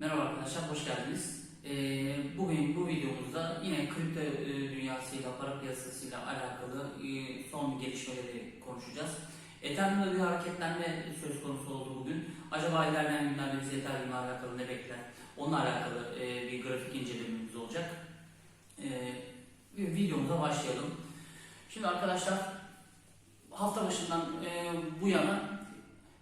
Merhaba arkadaşlar, hoş geldiniz. Ee, bugün bu videomuzda yine kripto e, dünyasıyla, para piyasasıyla alakalı e, son gelişmeleri konuşacağız. Ethereum'da bir hareketlenme söz konusu oldu bugün. Acaba ilerleyen günlerde bizi Ethereum'la alakalı ne bekler? Onunla alakalı e, bir grafik incelememiz olacak. Videomuza başlayalım. Şimdi arkadaşlar hafta başından bu yana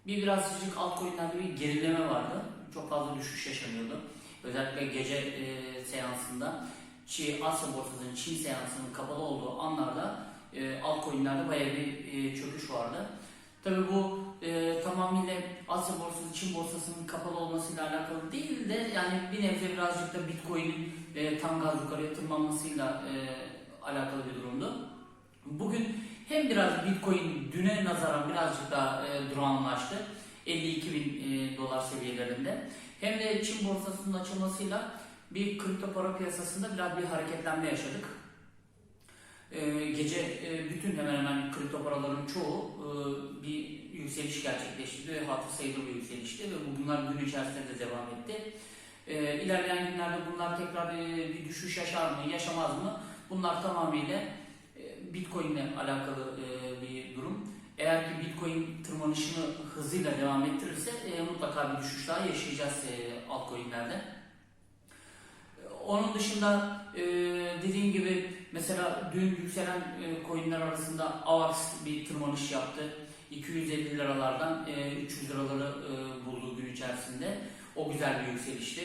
bir birazcık altcoin'lerde bir gerileme vardı. Çok fazla düşüş yaşanıyordu. Özellikle gece e, seansında Çin, Asya borsasının Çin seansının kapalı olduğu anlarda e, altcoin'lerde bayağı bir e, çöküş vardı. Tabii bu e, tamamıyla Asya borsası, Çin borsasının kapalı olmasıyla alakalı değil de yani bir nebze birazcık da Bitcoin'in e, tam gaz yukarıya tırmanmasıyla e, alakalı bir durumdu. Bugün hem biraz Bitcoin düne nazaran birazcık daha e, durağanlaştı. 52 bin e, dolar seviyelerinde. Hem de Çin borsasının açılmasıyla bir kripto para piyasasında biraz bir hareketlenme yaşadık. E, gece e, bütün hemen hemen kripto paraların çoğu e, bir yükseliş gerçekleştirdi ve hatır sayılı bir yükselişti ve bu- bunlar gün içerisinde de devam etti. E, ilerleyen günlerde bunlar tekrar e, bir düşüş yaşar mı, yaşamaz mı? Bunlar tamamıyla Bitcoin ile alakalı e, bir durum. Eğer ki Bitcoin tırmanışını hızıyla devam ettirirse e, mutlaka bir düşüş daha yaşayacağız e, altcoin'lerde. Onun dışında e, dediğim gibi mesela dün yükselen e, coin'ler arasında AVAX bir tırmanış yaptı. 250 liralardan e, 300 liraları e, buldu gün içerisinde. O güzel bir yükselişti.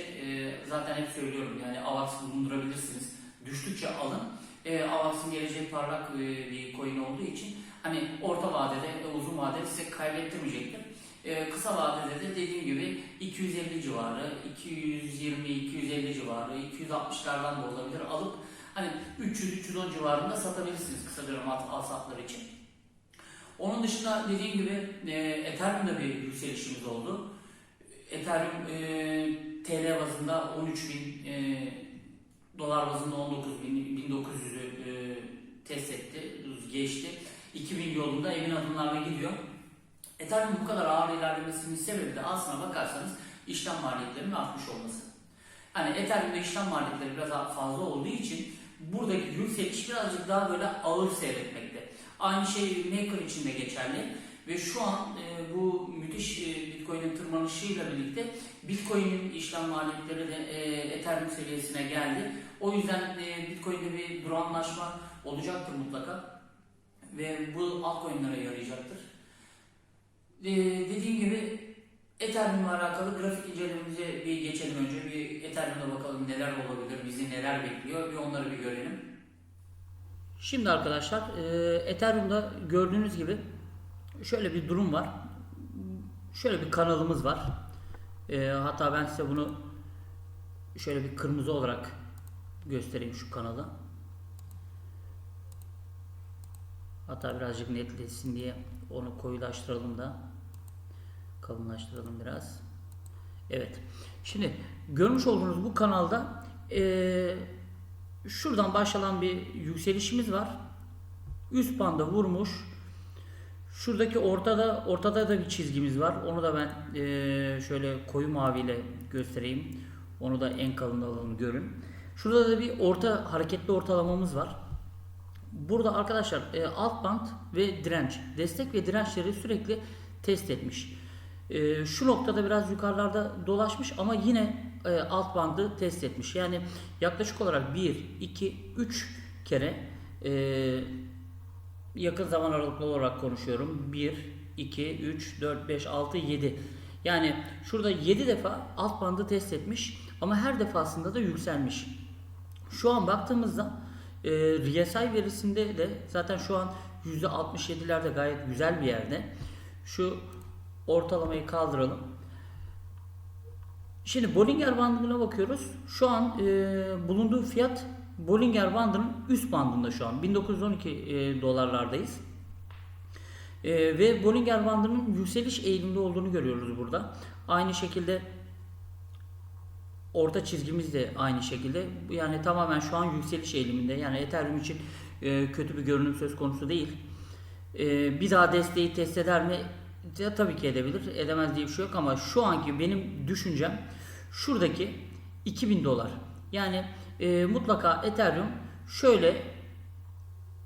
Zaten hep söylüyorum yani AVAX bulundurabilirsiniz. Düştükçe alın. E, AVAX'ın geleceği parlak e, bir coin olduğu için hani orta vadede ve uzun vadede size kaybettirmeyecektir. E, kısa vadede de dediğim gibi 250 civarı, 220-250 civarı, 260'lardan da olabilir alıp hani 300-310 civarında satabilirsiniz kısa dönem al- alsatlar için. Onun dışında dediğim gibi e, Ethereum'da bir yükselişimiz oldu. Ethereum e, TL bazında 13 bin e, dolar bazında 19 bin 1900'ü e, test etti, geçti. 2000 yolunda emin adımlarla gidiyor. Ethereum bu kadar ağır ilerlemesinin sebebi de aslına bakarsanız işlem maliyetlerinin artmış olması. Hani Ethereum'da işlem maliyetleri biraz fazla olduğu için buradaki yükseliş birazcık daha böyle ağır seyretmekte. Aynı şey Maker için de geçerli ve şu an e, bu müthiş e, Bitcoin'in tırmanışıyla birlikte Bitcoin'in işlem maliyetleri de e, Ethereum seviyesine geldi. O yüzden e, Bitcoin'de bir durağanlaşma olacaktır mutlaka ve bu altcoin'lere yarayacaktır. E, dediğim gibi Ethereum'la alakalı grafik incelememize bir geçelim önce. Bir Ethereum'da bakalım neler olabilir, bizi neler bekliyor bir onları bir görelim. Şimdi arkadaşlar e, Ethereum'da gördüğünüz gibi şöyle bir durum var. Şöyle bir kanalımız var. E, hatta ben size bunu şöyle bir kırmızı olarak göstereyim şu kanalı. Hatta birazcık netleşsin diye onu koyulaştıralım da kalınlaştıralım biraz. Evet. Şimdi görmüş olduğunuz bu kanalda eee, şuradan başlayan bir yükselişimiz var. Üst banda vurmuş. Şuradaki ortada ortada da bir çizgimiz var. Onu da ben eee, şöyle koyu maviyle göstereyim. Onu da en kalın alalım görün. Şurada da bir orta hareketli ortalamamız var. Burada arkadaşlar e, alt band ve direnç, destek ve dirençleri sürekli test etmiş. E, şu noktada biraz yukarılarda dolaşmış ama yine e, alt bandı test etmiş. Yani yaklaşık olarak 1, 2, 3 kere e, yakın zaman aralıklı olarak konuşuyorum. 1, 2, 3, 4, 5, 6, 7. Yani şurada 7 defa alt bandı test etmiş ama her defasında da yükselmiş. Şu an baktığımızda e, RSI verisinde de zaten şu an %67'lerde gayet güzel bir yerde. Şu ortalamayı kaldıralım. Şimdi Bollinger bandına bakıyoruz. Şu an e, bulunduğu fiyat Bollinger bandının üst bandında şu an. 1912 e, dolarlardayız. E, ve Bollinger bandının yükseliş eğilimde olduğunu görüyoruz burada. Aynı şekilde orta çizgimiz de aynı şekilde. Yani tamamen şu an yükseliş eğiliminde. Yani Ethereum için e, kötü bir görünüm söz konusu değil. E, bir daha desteği test eder mi? Ya, tabii ki edebilir. Edemez diye bir şey yok ama şu anki benim düşüncem şuradaki 2000 dolar. Yani e, mutlaka Ethereum şöyle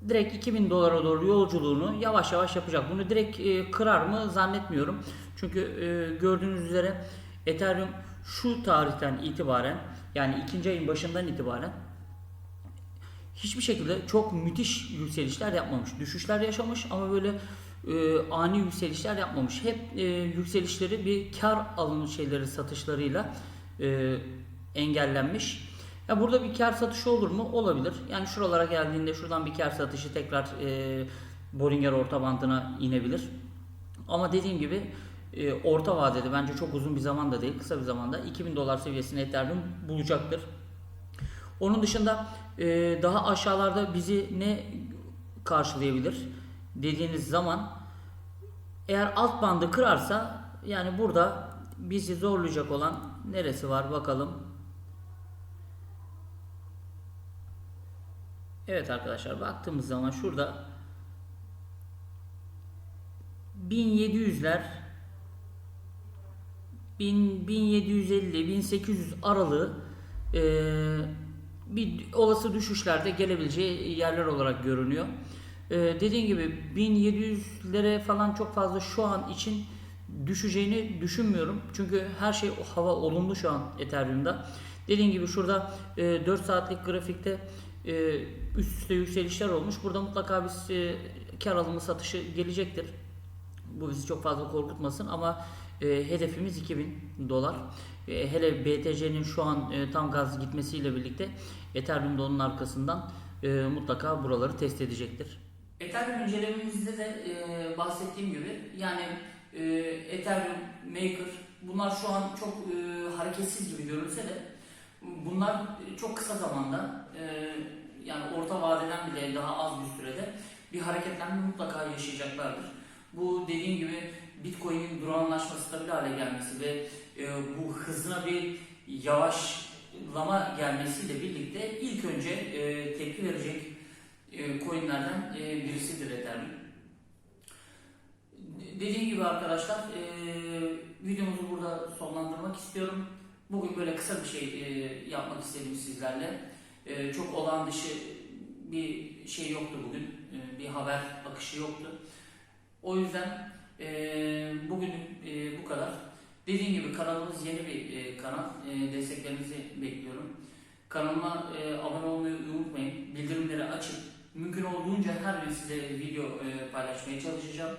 direkt 2000 dolara doğru yolculuğunu yavaş yavaş yapacak. Bunu direkt e, kırar mı zannetmiyorum. Çünkü e, gördüğünüz üzere Ethereum şu tarihten itibaren yani ikinci ayın başından itibaren hiçbir şekilde çok müthiş yükselişler yapmamış. Düşüşler yaşamış ama böyle e, ani yükselişler yapmamış. Hep e, yükselişleri bir kar alımı şeyleri satışlarıyla e, engellenmiş. Ya burada bir kar satışı olur mu? Olabilir. Yani şuralara geldiğinde şuradan bir kar satışı tekrar e, Bollinger orta bandına inebilir. Ama dediğim gibi e, orta vadede bence çok uzun bir zaman da değil, kısa bir zamanda 2000 dolar seviyesini Ethereum bulacaktır. Onun dışında e, daha aşağılarda bizi ne karşılayabilir dediğiniz zaman eğer alt bandı kırarsa yani burada bizi zorlayacak olan neresi var bakalım. Evet arkadaşlar baktığımız zaman şurada 1700'ler 1000, 1750 1800 aralığı e, bir olası düşüşlerde gelebileceği yerler olarak görünüyor. E, dediğim gibi 1700'lere falan çok fazla şu an için düşeceğini düşünmüyorum. Çünkü her şey hava olumlu şu an Ethereum'da. Dediğim gibi şurada e, 4 saatlik grafikte e, üst üste yükselişler olmuş. Burada mutlaka bir e, kar alımı satışı gelecektir. Bu bizi çok fazla korkutmasın ama e, hedefimiz 2000 dolar. E, hele BTC'nin şu an tam gaz gitmesiyle birlikte Ethereum da onun arkasından mutlaka buraları test edecektir. Ethereum incelememizde de bahsettiğim gibi yani Ethereum, Maker bunlar şu an çok hareketsiz gibi görünse de bunlar çok kısa zamanda daha az bir sürede bir hareketlenme mutlaka yaşayacaklardır. Bu dediğim gibi Bitcoin'in durağanlaşması stabil hale gelmesi ve e, bu hızına bir yavaşlama gelmesiyle birlikte ilk önce e, tepki verecek e, coinlerden e, birisidir Ethereum. Dediğim gibi arkadaşlar e, videomuzu burada sonlandırmak istiyorum. Bugün böyle kısa bir şey e, yapmak istedim sizlerle. E, çok olağan dışı bir şey yoktu bugün. E, bir haber akışı yoktu. O yüzden e, bugün e, bu kadar. Dediğim gibi kanalımız yeni bir e, kanal. E, desteklerinizi bekliyorum. Kanalıma e, abone olmayı unutmayın. Bildirimleri açıp mümkün olduğunca her gün size video e, paylaşmaya çalışacağım.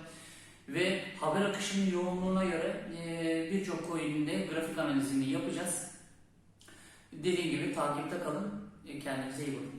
Ve haber akışının yoğunluğuna göre e, birçok coin'in de grafik analizini yapacağız. Dediğim gibi takipte kalın. E, Kendinize iyi bakın.